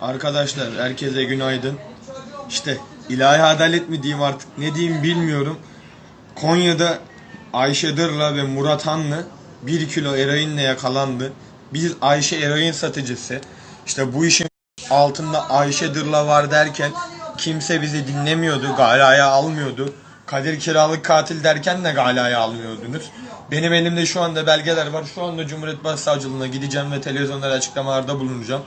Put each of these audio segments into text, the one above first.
Arkadaşlar herkese günaydın. İşte ilahi adalet mi diyeyim artık ne diyeyim bilmiyorum. Konya'da Ayşe Dırla ve Murat Hanlı 1 kilo eroinle yakalandı. Biz Ayşe eroin satıcısı. İşte bu işin altında Ayşe Dırla var derken kimse bizi dinlemiyordu, galaya almıyordu. Kadir kiralık katil derken de galaya almıyordunuz. Benim elimde şu anda belgeler var. Şu anda Cumhuriyet Başsavcılığına gideceğim ve televizyonlara açıklamalarda bulunacağım.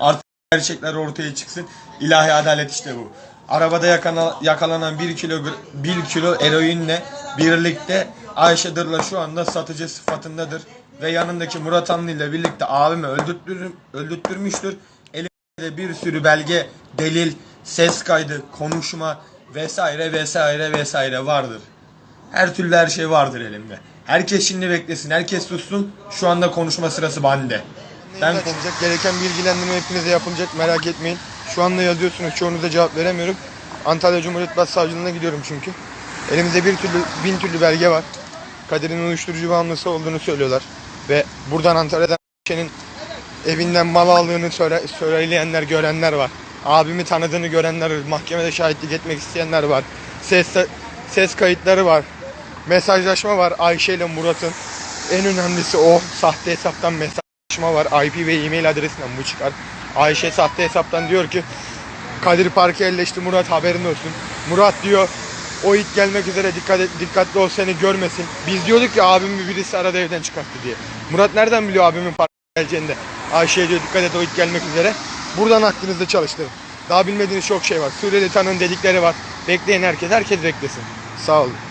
Artık gerçekler ortaya çıksın. İlahi adalet işte bu. Arabada yakana- yakalanan 1 kilo 1 kilo eroinle birlikte Ayşe Dırla şu anda satıcı sıfatındadır ve yanındaki Murat Anlı ile birlikte abimi öldürttür, öldürttürmüştür. Elimde bir sürü belge, delil, ses kaydı, konuşma vesaire vesaire vesaire vardır. Her türlü her şey vardır elimde. Herkes şimdi beklesin, herkes sussun. Şu anda konuşma sırası bende. Ben konuşacak gereken bilgilendirme hepinize yapılacak merak etmeyin. Şu anda yazıyorsunuz çoğunuza cevap veremiyorum. Antalya Cumhuriyet Başsavcılığına gidiyorum çünkü. Elimizde bir türlü bin türlü belge var. Kadir'in uyuşturucu bağımlısı olduğunu söylüyorlar. Ve buradan Antalya'dan Ayşe'nin evinden mal aldığını söyle, söyleyenler, görenler var. Abimi tanıdığını görenler var. Mahkemede şahitlik etmek isteyenler var. Ses, ses kayıtları var. Mesajlaşma var Ayşe ile Murat'ın. En önemlisi o sahte hesaptan mesajlaşma var. IP ve e-mail adresinden bu çıkar. Ayşe sahte hesaptan diyor ki Kadir Park'ı elleşti Murat haberin olsun. Murat diyor o it gelmek üzere dikkat et, dikkatli ol seni görmesin. Biz diyorduk ya abimi birisi arada evden çıkarttı diye. Murat nereden biliyor abimin parka geleceğini de? Ayşe'ye diyor dikkat et o it gelmek üzere. Buradan aklınızda çalıştırın. Daha bilmediğiniz çok şey var. Suriyeli tanın dedikleri var. Bekleyin herkes. Herkes beklesin. Sağ olun.